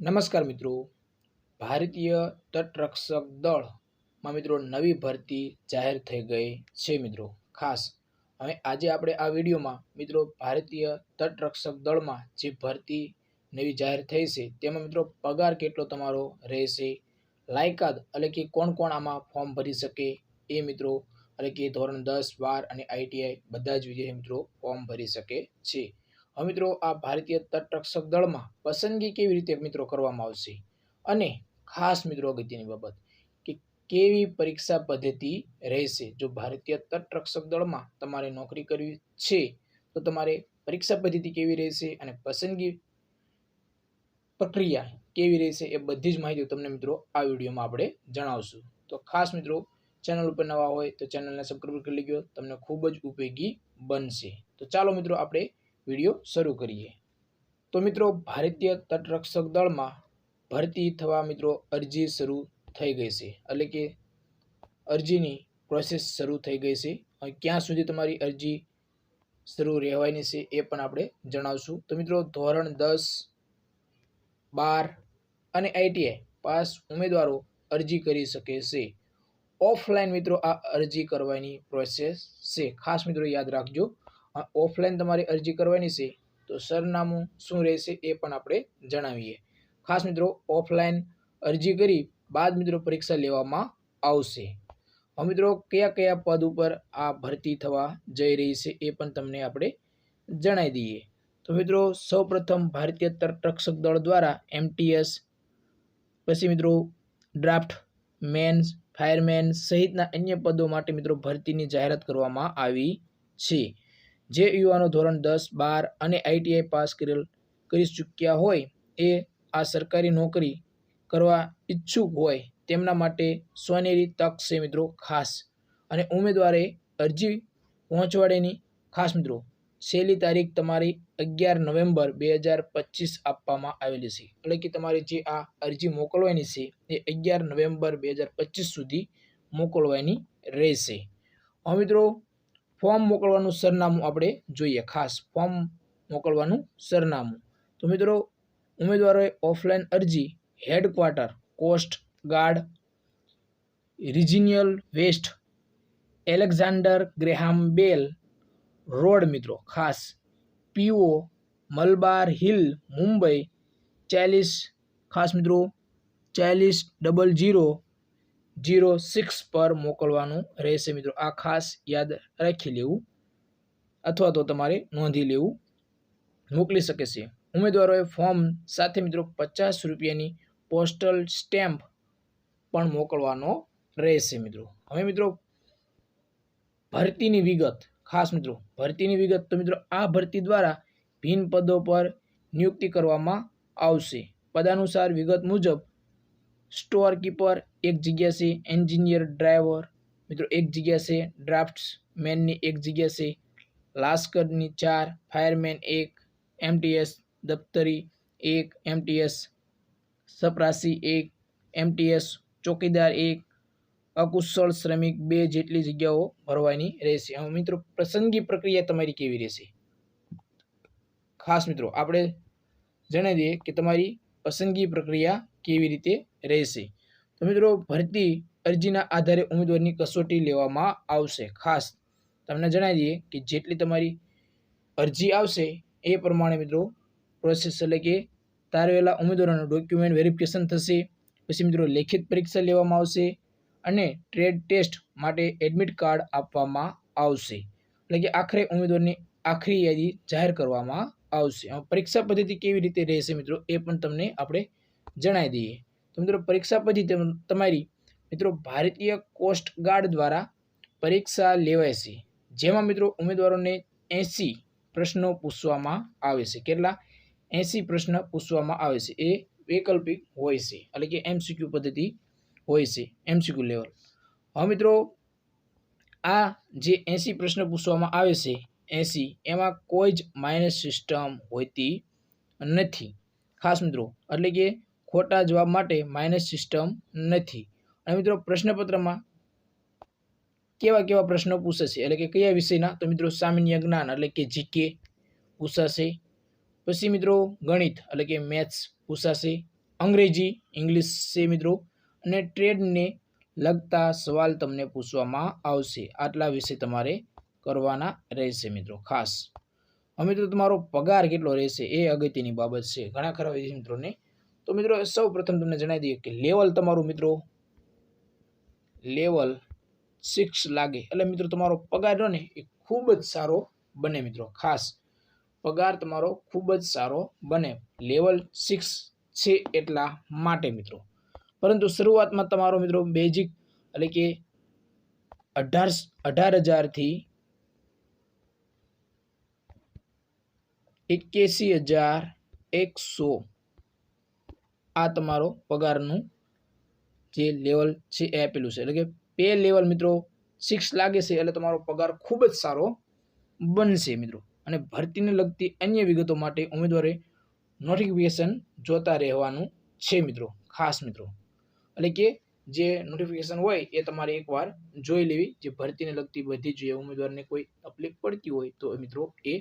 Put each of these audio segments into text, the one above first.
નમસ્કાર મિત્રો. ભારતીય તટરક્ષક દળમાં મિત્રો નવી ભરતી જાહેર થઈ ગઈ છે મિત્રો. ખાસ હવે આજે આપણે આ વિડીયોમાં મિત્રો ભારતીય તટરક્ષક દળમાં જે ભરતી નવી જાહેર થઈ છે તેમાં મિત્રો પગાર કેટલો તમારો રહેશે? લાયકાત એટલે કે કોણ કોણ આમાં ફોર્મ ભરી શકે? એ મિત્રો એટલે કે ધોરણ દસ, બાર અને આઈટીઆઈ બધા જ વિદ્યાર્થી મિત્રો ફોર્મ ભરી શકે છે. હવે મિત્રો, આ ભારતીય તટરક્ષક દળમાં પસંદગી કેવી રીતે મિત્રો કરવામાં આવશે? અને ખાસ મિત્રો અગત્યની બાબત કે કેવી પરીક્ષા પદ્ધતિ રહેશે? જો ભારતીય તટરક્ષક દળમાં તમારે નોકરી કરવી છે, તો તમારે પરીક્ષા પદ્ધતિ કેવી રહેશે અને પસંદગી પ્રક્રિયા કેવી રહેશે એ બધી જ માહિતી તમને મિત્રો આ વિડીયોમાં આપણે જણાવશું. તો ખાસ મિત્રો, ચેનલ ઉપર નવા હોય તો ચેનલને સબસ્ક્રાઈબ કરી લેજો, તમને ખૂબ જ ઉપયોગી બનશે. તો ચાલો મિત્રો, આપણે વીડિયો શરૂ કરીએ. તો મિત્રો, ભારતીય તટરક્ષક દળમાં ભરતી થવા મિત્રો અરજી શરૂ થઈ ગઈ છે. એટલે કે અરજીની પ્રોસેસ શરૂ થઈ ગઈ છે. ક્યાં સુધી તમારી અરજી શરૂ રહેવાની છે એ પણ આપણે જણાવશું. તો મિત્રો, ધોરણ દસ, બાર અને આઈટીઆઈ પાસ ઉમેદવારો અરજી કરી શકે છે. ઓફલાઈન મિત્રો આ અરજી કરવાની પ્રોસેસ છે. ખાસ મિત્રો યાદ રાખજો. ઓફલાઈન તમારે અરજી કરવાની છે, તો સરનામું શું રહેશે એ પણ આપણે જણાવીએ. ખાસ મિત્રો ઓફલાઈન અરજી કરી બાદ મિત્રો પરીક્ષા લેવામાં આવશે. હવે મિત્રો, કયા કયા પદ ઉપર આ ભરતી થવા જઈ રહી છે એ પણ તમને આપણે જણાવી દઈએ. તો મિત્રો, સૌપ્રથમ ભારતીય તટરક્ષક દળ દ્વારા એમટીએસ પછી મિત્રો ડ્રાફ્ટ, મેન્સ, ફાયરમેન સહિતના અન્ય પદો માટે મિત્રો ભરતીની જાહેરાત કરવામાં આવી છે. જે યુવાનો ધોરણ દસ, બાર અને આઈટીઆઈ પાસ કરેલ કરી ચૂક્યા હોય એ આ સરકારી નોકરી કરવા ઈચ્છુક હોય તેમના માટે સોનેરી તક છે મિત્રો ખાસ. અને ઉમેદવારે અરજી પહોંચવાડેની ખાસ મિત્રો, છેલ્લી તારીખ તમારી અગિયાર નવેમ્બર બે હજાર પચીસ આપવામાં આવેલી છે. એટલે કે તમારી જે આ અરજી મોકલવાની છે એ અગિયાર નવેમ્બર બે હજાર પચીસ સુધી મોકલવાની રહેશે. હવે મિત્રો ફોર્મ મોકલવાનું સરનામું આપણે જોઈએ. ખાસ ફોર્મ મોકલવાનું સરનામું. તો મિત્રો, ઉમેદવારોએ ઓફલાઈન અરજી, headquarter, coast guard, regional west, Alexander Graham Bell, road મિત્રો, ખાસ પીઓ, મલબાર હિલ, મુંબઈ, ચાલીસ, ખાસ મિત્રો, ચાલીસ, ડબલ જીરો જીરો સિક્સ પર મોકલવાનું રહેશે મિત્રો. આ ખાસ યાદ રાખી લેવું. અથવા તો તમારે નોંધી લેવું. મોકલી શકે છે. ઉમેદવારોએ ફોર્મ સાથે મિત્રો પચાસ રૂપિયાની પોસ્ટલ સ્ટેમ્પ પણ મોકલવાનો રહેશે મિત્રો. હવે મિત્રો, ભરતીની વિગત. ખાસ મિત્રો, ભરતીની વિગત તો મિત્રો આ ભરતી દ્વારા ભિન્ન પદો પર નિયુક્તિ કરવામાં આવશે. પદાનુસાર વિગત મુજબ સ્ટોર કીપર એક જગ્યા છે એન્જિનિયર ડ્રાઈવર મિત્રો એક જગ્યા છે ડ્રાફ્ટ્સમેનની એક જગ્યા છે લાસ્કરની ચાર ફાયરમેન એક એમટીએસ દફતરી એક એમટીએસ સપરાસી એક એમટીએસ ચોકીદાર એક અકુશળ શ્રમિક બે જેટલી જગ્યાઓ ભરવાની રહેશે હવે મિત્રો પસંદગી પ્રક્રિયા તમારી કેવી રહેશે? ખાસ મિત્રો, આપણે જણાવી દઈએ કે તમારી પસંદગી પ્રક્રિયા કેવી રીતે રહેશે? તો મિત્રો, ભરતી અરજીના આધારે ઉમેદવારની કસોટી લેવામાં આવશે. ખાસ તમને જણાવી દઈએ કે જેટલી તમારી અરજી આવશે એ પ્રમાણે મિત્રો પ્રોસેસ એટલે કે તારવેલા ઉમેદવારોનું ડોક્યુમેન્ટ વેરિફિકેશન થશે. પછી મિત્રો, લેખિત પરીક્ષા લેવામાં આવશે અને ટ્રેડ ટેસ્ટ માટે એડમિટ કાર્ડ આપવામાં આવશે. એટલે કે આખરે ઉમેદવારની આખરી યાદી જાહેર કરવામાં આવશે. પરીક્ષા પદ્ધતિ કેવી રીતે રહેશે મિત્રો, એ પણ તમને આપણે જણાવી દઈએ. તો મિત્રો પરીક્ષા પછી તમારી મિત્રો ભારતીય કોસ્ટ ગાર્ડ દ્વારા પરીક્ષા લેવાય છે જેમાં મિત્રો ઉમેદવારોને એંસી પ્રશ્નો પૂછવામાં આવે છે કેટલા? એંસી પ્રશ્ન પૂછવામાં આવે છે એ વૈકલ્પિક હોય છે. એટલે કે એમસીક્યુ પદ્ધતિ હોય છે. એમસીક્યુ લેવલ હવે મિત્રો આ જે એંસી પ્રશ્ન પૂછવામાં આવે છે, એંસી, એમાં કોઈ જ માઇનસ સિસ્ટમ હોતી નથી. ખાસ મિત્રો, એટલે કે ખોટા જવાબ માટે માઇનસ સિસ્ટમ નથી. અને મિત્રો પ્રશ્નપત્રમાં કેવા કેવા પ્રશ્નો પૂછાશે? એટલે કે કયા વિષયના? તો મિત્રો સામાન્ય જ્ઞાન એટલે કે જીકે પૂછાશે. પછી મિત્રો ગણિત એટલે કે મેથ્સ પૂછાશે. અંગ્રેજી, ઇંગ્લિશ છે મિત્રો. અને ટ્રેડને લગતા સવાલ તમને પૂછવામાં આવશે. આટલા વિશે તમારે કરવાના રહેશે મિત્રો, ખાસ. હવે મિત્રો તમારો પગાર કેટલો રહેશે? એ અગત્યની બાબત છે. ઘણા ખરા વિદ્યાર્થી મિત્રોને તો મિત્રો સૌ પ્રથમ તમને જણાવી દઈએ કે લેવલ તમારું મિત્રો લેવલ સિક્સ લાગે. એટલે મિત્રો, તમારો પગાર ને, એ ખૂબ જ સારો બને મિત્રો, ખાસ. પગાર તમારો ખૂબ જ સારો બને. લેવલ સિક્સ છે એટલા માટે મિત્રો. પરંતુ શરૂઆતમાં તમારો મિત્રો બેઝિક એટલે કે અઢાર અઢાર હજારથી એક્યાસી હજાર એકસો આ તમારો પગારનું જે લેવલ છે એ આપેલું છે. એટલે કે પે લેવલ મિત્રો સિક્સ લાગે છે એટલે તમારો પગાર ખૂબ જ સારો બનશે મિત્રો. અને ભરતીને લગતી અન્ય વિગતો માટે ઉમેદવારે નોટિફિકેશન જોતા રહેવાનું છે મિત્રો, ખાસ મિત્રો. એટલે કે જે નોટિફિકેશન હોય એ તમારે એકવાર જોઈ લેવી. જે ભરતીને લગતી બધી જ ઉમેદવારને કોઈ તકલીફ પડતી હોય તો મિત્રો એ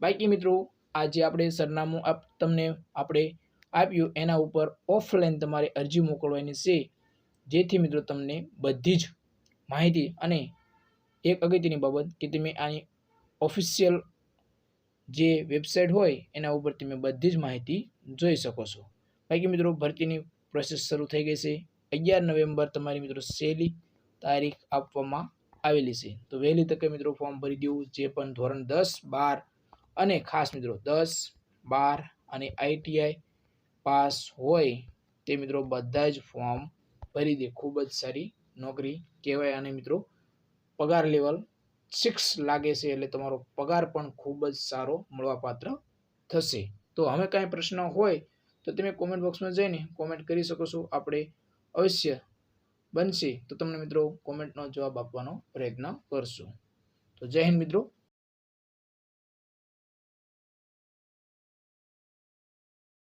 બાકી મિત્રો આજે આપણે સરનામું આપ તમને આપણે આપ્યું. એના ઉપર ઓફલાઈન તમારે અરજી મોકલવાની છે. જેથી મિત્રો તમને બધી જ માહિતી અને એક અગત્યની બાબત કે તમે આની ઓફિશિયલ જે વેબસાઇટ હોય, એના ઉપર તમે બધી જ માહિતી જોઈ શકો છો. બાકી મિત્રો, ભરતીની પ્રોસેસ શરૂ થઈ ગઈ છે. અગિયાર નવેમ્બર તમારી મિત્રો સહેલી તારીખ આપવામાં આવેલી છે. તો વહેલી તકે મિત્રો ફોર્મ ભરી દેવું જે પણ ધોરણ દસ, બાર અને ખાસ મિત્રો દસ, બાર અને આઈટીઆઈ પાસ હોય તે મિત્રો બધા જ ફોર્મ ભરી દે. ખૂબ જ સારી નોકરી કહેવાય અને મિત્રો. પગાર લેવલ સિક્સ લાગે છે એટલે તમારો પગાર પણ ખૂબ જ સારો મળવાપાત્ર થશે. તો હવે કાંઈ પ્રશ્ન હોય તો તમે કોમેન્ટ બોક્સમાં જઈને કોમેન્ટ કરી શકો છો. આપણે અવશ્ય બનશે. તો તમને મિત્રો કોમેન્ટનો જવાબ આપવાનો પ્રયત્ન કરશું. તો જય હિન્દ મિત્રો.